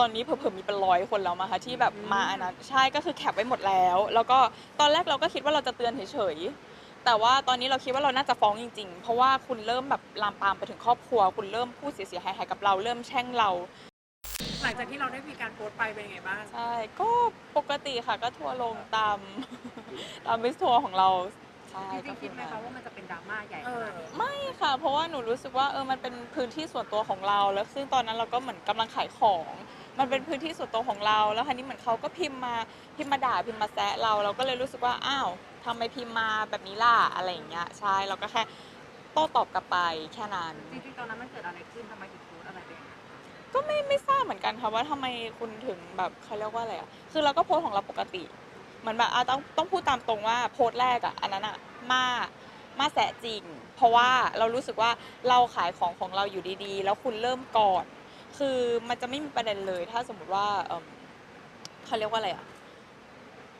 ตอนนี้เผื่อๆมีเป็นร้อยคนแล้วมาค่ะที่แบบมาอันนั้นใช่ก็คือแคปไว้หมดแล้ว แล้วก็ตอนแรกเราก็คิดว่าเราจะเตือนเฉยๆแต่ว่าตอนนี้เราคิดว่าเราน่าจะฟ้องจริง ๆ เพราะว่าคุณเริ่มแบบลามปามไปถึงครอบครัว คุณเริ่มพูดเสียหายๆกับเราเริ่มแช่งเราหลังจากที่เราได้มีการโพสต์ไปเป็นยังไงบ้างใช่ก็ปกติค่ะก็ทัวร์ลงตามตามวิสทัวร์ของเราใช่จริงๆคิดไหมคะว่ามันจะเป็นดราม่าใหญ่เอขอนาดนี้ไม่ค่ะ เพราะว่าหนูรู้สึกว่าเออมันเป็นพื้นที่ส่วนตัวของเรา แล้วซึ่งตอนนั้นเราก็เหมือนกำลังขายของ มันเป็นพื้นที่ส่วนตัวของเรา แล้วคราวนี้เหมือนเขาก็พิมพ์มาพิมพ์มาด่าพิมพ์มาแซะเรา เราก็เลยรู้สึกว่าอ้าวทำไมพิมพ์มาแบบนี้ล่ะอะไรอย่างเงี้ยใช่เราก็แค่โต้ตอบกลับไปแค่นั้น จริงๆตอนนั้นมันเกิดอะไรขึ้นทำไมถึงโพสต์อะไรไปอย่างนั้นก็ไม่ไม่ทราบเหมือนกันค่ะว่าทำไมคุณถึงแบบเขาเรียกว่าอะไรอะคือเราก็โพสต์ของเราปกติเหมือนแบบอะต้องต้องพูดตามตรงว่าโพสต์แรกอะอันนั้นอะมามาแสะจริง เพราะว่าเรารู้สึกว่าเราขายของของเราอยู่ดีๆ แล้วคุณเริ่มก่อน คือมันจะไม่มีประเด็นเลย ถ้าสมมติว่าเอิ่มเขาเรียกว่าอะไรอะ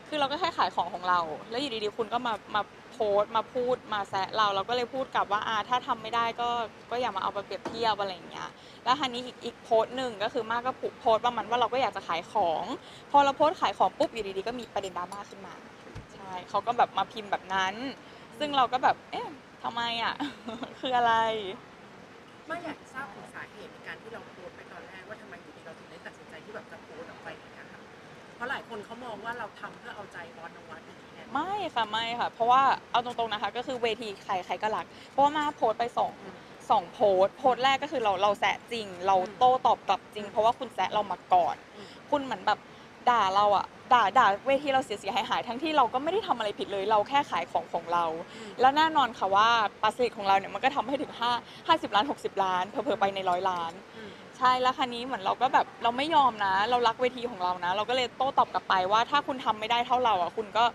คือเราก็แค่ขายของของเรา แล้วอยู่ดีๆคุณก็มามาโพสต์มาพูดมาแซะเราเราก็เลยพูดกลับว่าอ่าถ้าทำไม่ได้ก็ก็อย่ามาเอาไปเปรียบเทียบอะไรอย่างเงี้ย แล้วคันนี้อีกอีกโพสต์หนึ่งก็คือมากก็โพสต์ประมาณว่าเราก็อยากจะขายของ พอเราโพสต์ขายของปุ๊บอยู่ดีๆก็มีประเด็นดราม่าขึ้นมา ใช่เขาก็แบบมาพิมพ์แบบนั้น ซึ่งเราก็แบบ เอ๊ะทำไมอะ คืออะไร ไม่อยากจะทราบถึงสาเหตุในการที่เราโพสต์ไปตอนแรกว่าทำไมอยู่ดีเราถึงได้ตัดสินใจที่แบบจะโพสต์ออกไปอย่างเงี้ยค่ะเพราะหลายคนเขามองว่าเราทำเพื่อเอาใจบอสนวัดอย่างนี้เนี่ยไม่ค่ะไม่ค่ะ เพราะว่าเอาตรงๆนะคะ ก็คือเวทีใครใครก็รัก เพราะว่ามาโพสต์ไปสองสองโพสต์โพสต์แรกก็คือเราเราแซะจริง เราโต้ตอบกลับจริง เพราะว่าคุณแซะเรามาก่อนอืมคุณเหมือนแบบ ด่าเราอะด่าด่าเวทีเราเสียเสียหายหายๆทั้งที่เราก็ไม่ได้ทำอะไรผิดเลยเราแค่ขายของของเรา แล้วแน่นอนค่ะว่าปลาสลิดของเราเนี่ยมันก็ทำให้ถึง5 50 ล้าน 60 ล้านเผลอๆไปในร้อยล้านอืมใช่แล้วคันนี้เหมือนเราก็แบบเราไม่ยอมนะ เรารักเวทีของเรานะ เราก็เลยโต้ตอบกลับไปว่าถ้าคุณทำไม่ได้เท่าเราอะคุณก็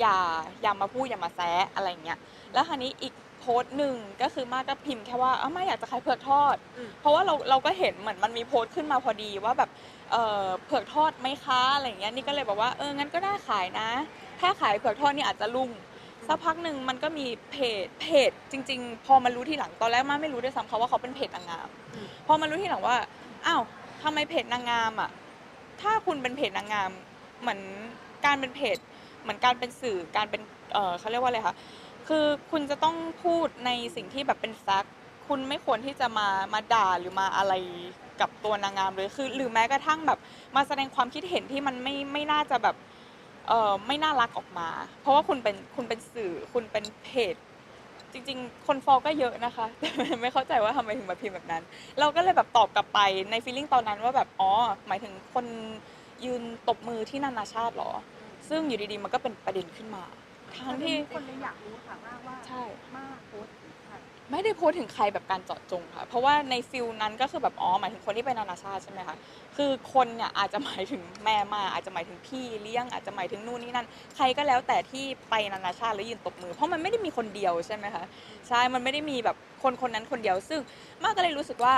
อย่าอย่ามาพูดอย่ามาแซะอะไรอย่างเงี้ยแล้วคันนี้อีก โพสต์หนึ่งก็คือมากก็พิมพ์แค่ว่าอ้าวไม่อยากจะขายเผือกทอด อืม เพราะว่าเราเราก็เห็นเหมือนมันมีโพสต์ขึ้นมาพอดีว่าแบบเออเผือกทอดไหมคะอะไรอย่างเงี้ยนี่ก็เลยบอกว่าเอองั้นก็ได้ขายนะ ถ้าขายเผือกทอดนี่อาจจะลุ่งสักพักหนึ่งมันก็มีเพจเพจจริง ๆ พอมารู้ทีหลังตอนแรกมาไม่รู้ด้วยซ้ำเขาว่าเขาเป็นเพจนางงาม อืม พอมารู้ทีหลังว่า อ้าวทำไมเพจนางงามอะ ถ้าคุณเป็นเพจนางงาม เหมือนการเป็นเพจ เหมือนการเป็นสื่อ การเป็น เออเขาเรียกว่าอะไรคะ คือคุณจะต้องพูดในสิ่งที่แบบเป็นแฟกต์คุณไม่ควรที่จะมามาด่าหรือมาอะไรกับตัวนางงามเลยคือ หรือแม้กระทั่งแบบมาแสดงความคิดเห็นที่มันไม่ไม่น่าจะแบบเออไม่น่ารักออกมา เพราะว่าคุณเป็นคุณเป็นสื่อคุณเป็นเพจจริง ๆ คนฟอลก็เยอะนะคะแต่ไม่เข้าใจว่าทำไมถึงมาพิมพ์แบบนั้น เราก็เลยแบบตอบกลับไปในฟีลลิ่งตอนนั้นว่าแบบอ๋อหมายถึงคนยืนตบมือที่นานาชาติเหรอ ซึ่งอยู่ดีๆมันก็เป็นประเด็นขึ้นมา ทั้งที่คนเลยอยากรู้ค่ะว่าว่าใช่มากโพสต์ถึงใครไม่ได้โพสต์ถึงใครแบบการเจาะจงค่ะ เพราะว่าในฟิลนั้นก็คือแบบอ๋อหมายถึงคนที่ไปนานาชาติใช่ไหมคะคือคนเนี่ยอาจจะหมายถึงแม่มาอาจจะหมายถึงพี่เลี้ยงอาจจะหมายถึงนู่นนี่นั่นใครก็แล้วแต่ที่ไปนานาชาติแล้วยืนตบมือ เพราะมันไม่ได้มีคนเดียวใช่ไหมคะใช่มันไม่ได้มีแบบคนคนนั้นคนเดียวซึ่งมากก็เลยรู้สึกว่า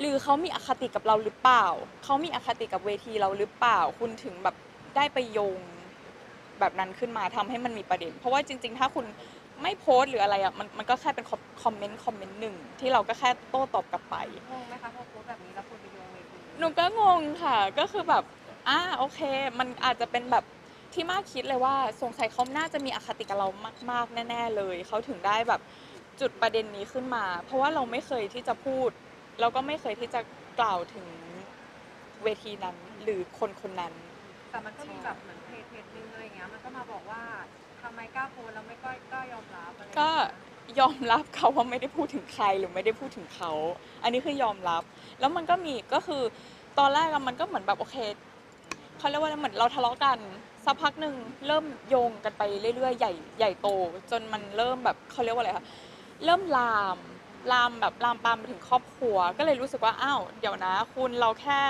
หรือเขามีอคติกับเราหรือเปล่า เขามีอคติกับเวทีเราหรือเปล่า คุณถึงแบบได้ไปโยง แบบนั้นขึ้นมาทำให้มันมีประเด็น เพราะว่าจริง ๆ ถ้าคุณไม่โพสต์หรืออะไรอะมันมันก็แค่เป็นคอมเมนต์คอมเมนต์หนึ่งที่เราก็แค่โต้ตอบกลับไปงงไหมคะพอโพสต์แบบนี้แล้วคนไปโยงเวทีหนูก็งงค่ะ ก็คือแบบอ่าโอเค มันอาจจะเป็นแบบที่มากคิดเลยว่าสงสัยเขาน่าจะมีอคติกับเรามาก ๆ แน่ ๆ เลยเขาถึงได้แบบจุดประเด็นนี้ขึ้นมา เพราะว่าเราไม่เคยที่จะพูด เราก็ไม่เคยที่จะกล่าวถึงเวทีนั้นหรือคนคนนั้น แต่มันก็มีแบบเหมือนเพจเพจนึงอะไรอย่างเงี้ย มันก็มาบอกว่าทำไมกล้าโพสต์แล้วไม่ก็กล้ายอมรับอะไรอย่างก็เงี้ย ยอมรับเขาว่าไม่ได้พูดถึงใครหรือไม่ได้พูดถึงเขา อันนี้คือยอมรับ แล้วมันก็มีก็คือตอนแรกอะมันก็เหมือนแบบโอเคเขาเรียกว่าอะไรเหมือนเราทะเลาะกันสักพักหนึ่งเริ่มโยงกันไปเรื่อยๆใหญ่ใหญ่โต จนมันเริ่มแบบเขาเรียกว่าอะไรคะเริ่มลามลามแบบลามปามไปถึงครอบครัว ก็เลยรู้สึกว่าอ้าวเดี๋ยวนะ คุณเราแค่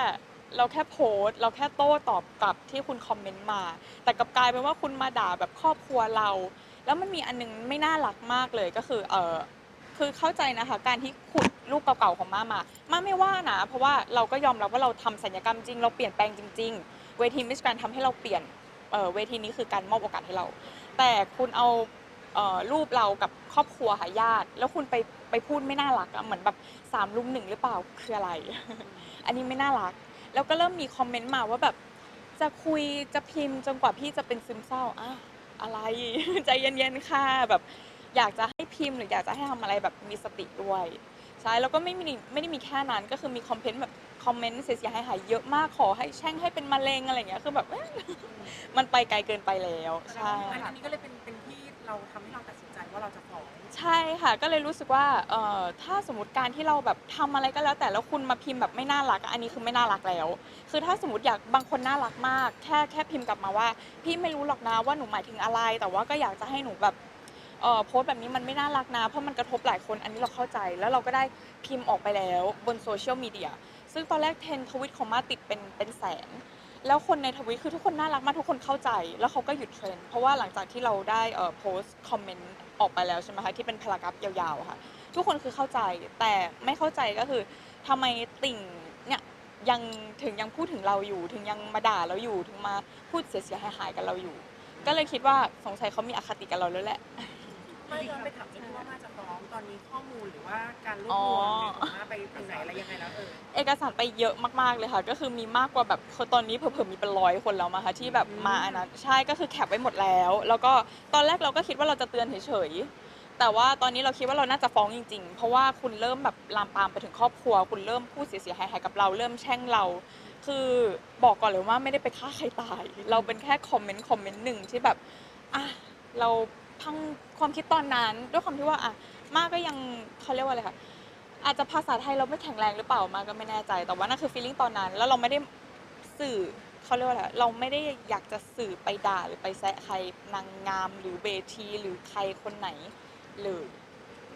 เราแค่โพสต์ เราแค่โต้ตอบกลับที่คุณคอมเมนต์มา แต่กลับกลายเป็นว่าคุณมาด่าแบบครอบครัวเรา แล้วมันมีอันนึงไม่น่ารักมากเลยก็คือเออคือเข้าใจนะคะ การที่ขุดรูปเก่าๆของม่ามาม่าไม่ว่านะ เพราะว่าเราก็ยอมรับว่าเราทำสัญญกรรมจริง เราเปลี่ยนแปลงจริง ๆ เวทีมิสการทำให้เราเปลี่ยนเออเวทีนี้คือการมอบโอกาสให้เรา แต่คุณเอาเออรูปเรากับครอบครัวหาญาติ แล้วคุณไปไปพูดไม่น่ารักอะเหมือนแบบสามลุมหนึ่งหรือเปล่าคืออะไร อันนี้ไม่น่ารัก แล้วก็เริ่มมีคอมเมนต์มาว่าแบบจะคุยจะพิมพ์จนกว่าพี่จะเป็นซึมเศร้าอะอะไร ใจเย็นๆค่ะแบบ อยากจะให้พิมพ์หรืออยากจะให้ทำอะไรแบบมีสติด้วยใช่แล้วก็ไม่มีไม่ได้มีแค่นั้นก็คือมีคอมเมนต์แบบคอมเมนต์เสียหายหายๆเยอะมากขอให้แช่งให้เป็นมะเร็งอะไรอย่างเงี้ยคือแบบมันไปไกลเกินไปแล้วใช่อันนี้ก็เลยเป็นเป็นที่ เราทำให้เราตัดสินใจว่าเราจะฟ้องใช่ค่ะก็เลยรู้สึกว่าเอ่อถ้าสมมติการที่เราแบบทำอะไรก็แล้ว แต่แล้วคุณมาพิมพ์แบบไม่น่ารักอะอันนี้คือไม่น่ารักแล้ว คือถ้าสมมติอยากบางคนน่ารักมาก แค่แค่พิมพ์กลับมาว่า พี่ไม่รู้หรอกนะว่าหนูหมายถึงอะไร แต่ว่าก็อยากจะให้หนูแบบเอ่อโพสต์แบบนี้มันไม่น่ารักนะ เพราะมันกระทบหลายคนอันนี้เราเข้าใจ แล้วเราก็ได้พิมพ์ออกไปแล้วบนโซเชียลมีเดียซึ่งตอนแรกเทรนทวิตของมาติดเป็นเป็นแสน แล้วคนในทวิตคือทุกคนน่ารักมากทุกคนเข้าใจ แล้วเขาก็หยุดเทรนด์เพราะว่าหลังจากที่เราได้เอ่อโพสต์คอมเมนต์ออกไปแล้วใช่ไหมคะที่เป็นพารากราฟยาวๆค่ะ ทุกคนคือเข้าใจแต่ไม่เข้าใจก็คือทำไมติ่งเนี่ยยังถึงยังพูดถึงเราอยู่ ถึงยังมาด่าเราอยู่ถึงมาพูดเสียหายหายๆกับเราอยู่ ก็เลยคิดว่าสงสัยเขามีอคติกับเราแล้วแหละ ไม่ย้อนไปถามเรื่องที่ว่ามาจะฟ้องตอนนี้ข้อมูลหรือว่าการรวบรวมเนี่ยของมาไปถึงไหนอะไรยังไงแล้วเออ เอกสารไปเยอะมากๆเลยค่ะ ก็คือมีมากกว่าแบบคือตอนนี้เพิ่มๆมีเป็นร้อยคนแล้วมาค่ะที่แบบมาอันนั้นใช่ก็คือแคปไว้หมดแล้ว แล้วก็ตอนแรกเราก็คิดว่าเราจะเตือนเฉยๆแต่ว่าตอนนี้เราคิดว่าเราน่าจะฟ้องจริง ๆ เพราะว่าคุณเริ่มแบบลามปามไปถึงครอบครัว คุณเริ่มพูดเสียหายๆกับเราเริ่มแช่งเรา คือบอกก่อนเลยว่าไม่ได้ไปฆ่าใครตาย เราเป็นแค่คอมเมนต์คอมเมนต์หนึ่งที่แบบอะเราพัง ความคิดตอนนั้น ด้วยความที่ว่าอะมากก็ยังเขาเรียกว่าอะไรคะอาจจะภาษาไทยเราไม่แข็งแรงหรือเปล่ามาก็ไม่แน่ใจ แต่ว่านั่นคือ feeling ตอนนั้น แล้วเราไม่ได้สื่อเขาเรียกว่าอะไรเราไม่ได้อยากจะสื่อไปด่าหรือไปแซะใครนางงามหรือเวทีหรือใครคนไหนเลย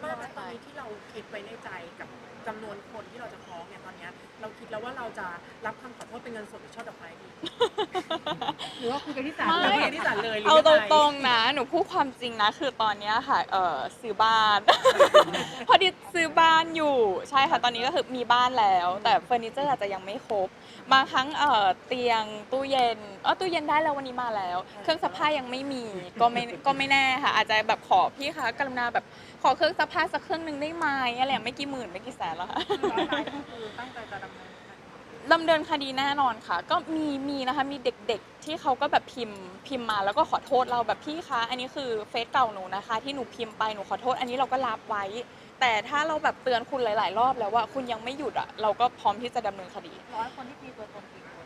มากตอนนี้ที่เราคิดไว้ในใจกับจำนวนคนที่เราจะฟ้องเนี่ยตอนเนี้ยเราคิดแล้วว่าเราจะรับคำขอโทษเป็นเงินสดหรือช่อดอกไม้ดี หรือว่าคุยกันที่ศาลไม่เราคุยกันที่ศาลเลยหรือเอายังตไงรงๆนะ หนูพูดความจริงนะ คือตอนเนี้ยค่ะ เออซื้อบ้าน พอดีซื้อบ้านอยู่ ใช่ค่ะ ตอนนี้ก็คือมีบ้านแล้ว แต่เฟอร์นิเจอร์อาจจะยังไม่ครบ บางครั้งเออเตียงตู้เย็นเออตู้เย็นได้แล้ววันนี้มาแล้ว เครื่องซักผ้ายังไม่มี ก็ไม่ ก็ไม่แน่ค่ะ อาจจะแบบขอพี่คะกรุณาแบบขอเครื่องซักผ้าสักเครื่องหนึ่งได้ไหมอะไรอย่างไม่กี่หมื่นไม่กี่แสนแล้วค่ะ คือตั้งใจจะดำเนินค ดีดำเนินคดีแน่นอนค่ะ ก็มีมีนะคะมีเด็กๆ ที่เขาก็แบบพิมพ์พิมพ์มาแล้วก็ขอโทษเราแบบพี่คะอันนี้คือเฟซเก่าหนูนะคะ ที่หนูพิมพ์ไปหนูขอโทษ อันนี้เราก็รับไว้ แต่ถ้าเราแบบเตือนคุณหลาย ๆ รอบแล้วว่าคุณยังไม่หยุดอะเราก็พร้อมที่จะดำเนินคดี ร้อยคนที่มีตัวตนกี่คน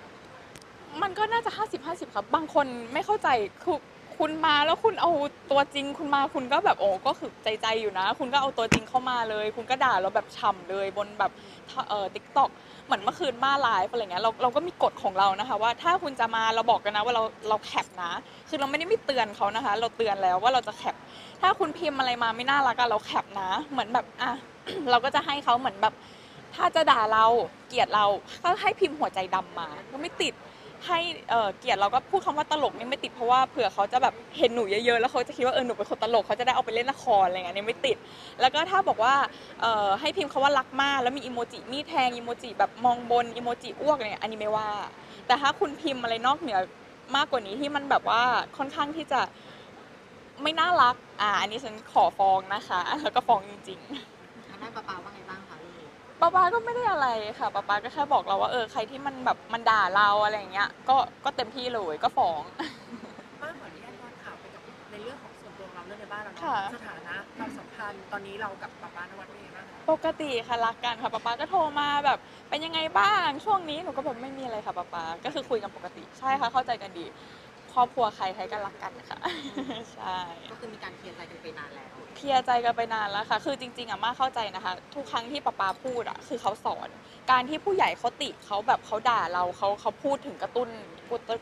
มันก็น่าจะ 50 50 ครับ บางคนไม่เข้าใจคือ คุณมาแล้วคุณเอาตัวจริงคุณมาคุณก็แบบโอ้ก็คือใจใจอยู่นะ คุณก็เอาตัวจริงเข้ามาเลย คุณก็ด่าเราแบบฉ่ำเลยบนแบบเอ่อทิกตอกเหมือนเมื่อคืนมาไลฟ์อะไรเงี้ยเราเราก็มีกฎของเรานะคะ ว่าถ้าคุณจะมาเราบอกกันนะว่าเราเราแคปนะ คือเราไม่ได้ไม่เตือนเขานะคะ เราเตือนแล้วว่าเราจะแคปถ้าคุณพิมพ์อะไรมาไม่น่ารักอะเราแคปนะ เหมือนแบบอะเราก็จะให้เขาเหมือนแบบ ถ้าจะด่าเราเกลียดเราก็ให้พิมพ์หัวใจดำมาก็ไม่ติด ให้เอ่อเกียดเราก็พูดคำว่าตลกนี่ไม่ติดเพราะว่าเผื่อเขาจะแบบเห็นหนูเยอะๆแล้วเขาจะคิดว่าเออหนูเป็นคนตลกเขาจะได้เอาไปเล่นละครอะไรเงี้ยนี่ไม่ติด แล้วก็ถ้าบอกว่าเอ่อให้พิมพ์คาว่ารักมากแล้วมีอีโมจิมีดแทงอีโมจิแบบมองบนอีโมจิอ้วกเนี่ยอันนี้ไม่ว่า แต่ถ้าคุณพิมพ์อะไรนอกเหนือมากกว่านี้ที่มันแบบว่าค่อนข้างที่จะไม่น่ารักอ่าอันนี้ฉันขอฟ้องนะคะ แล้วก็ฟ้องจริงๆ ทางด้านปาปาว่าไงบ้าง ป๊าป๊าก็ไม่ได้อะไรค่ะป๊าป๊าก็แค่บอกเราว่าเออใครที่มันแบบมันด่าเราอะไรอย่างเงี้ยก็ก็เต็มที่เลยก็ฟ้องมากขออนุญาตย้อนข่าวไปกับในเรื่องของส่วนตัวเราเรื่องในบ้านเราค่ะเนาะสถานะความสัมพันธ์ตอนนี้เรากับป๊าป้านวัดเป็นยังไงบ้างคะปกติค่ะรักกันค่ะป๊าป๊าก็โทรมาแบบเป็นยังไงบ้างช่วงนี้หนูก็แบบไม่มีอะไรค่ะป๊าป๊าก็คือคุยกันปกติใช่ค่ะเข้าใจกันดี ครอบครัวใครใครก็รักกันค่ะ ใช่ ก็คือมีการเคลียร์ใจกันไปนานแล้ว เคลียร์ใจกันไปนานแล้วค่ะ คือจริงๆอะมาเข้าใจนะคะ ทุกครั้งที่ป๊าป๊าพูดอะคือเขาสอน การที่ผู้ใหญ่เขาติเขาแบบเขาด่าเราเขาเขาพูดถึงกระตุ้น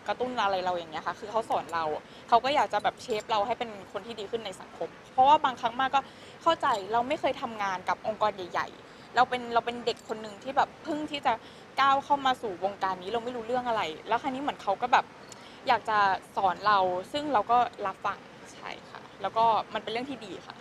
กระตุ้นอะไรเราอย่างเงี้ยค่ะ คือเขาสอนเรา เขาก็อยากจะแบบเชฟเราให้เป็นคนที่ดีขึ้นในสังคม เพราะว่าบางครั้งมากก็เข้าใจเราไม่เคยทำงานกับองค์กรใหญ่ ๆ เราเป็นเราเป็นเด็กคนหนึ่งที่แบบเพิ่งที่จะก้าวเข้ามาสู่วงการนี้เราไม่รู้เรื่องอะไร แล้วครั้นี้เหมือนเขาก็แบบ อยากจะสอนเราซึ่งเราก็รับฟังใช่ค่ะ แล้วก็มันเป็นเรื่องที่ดีค่ะ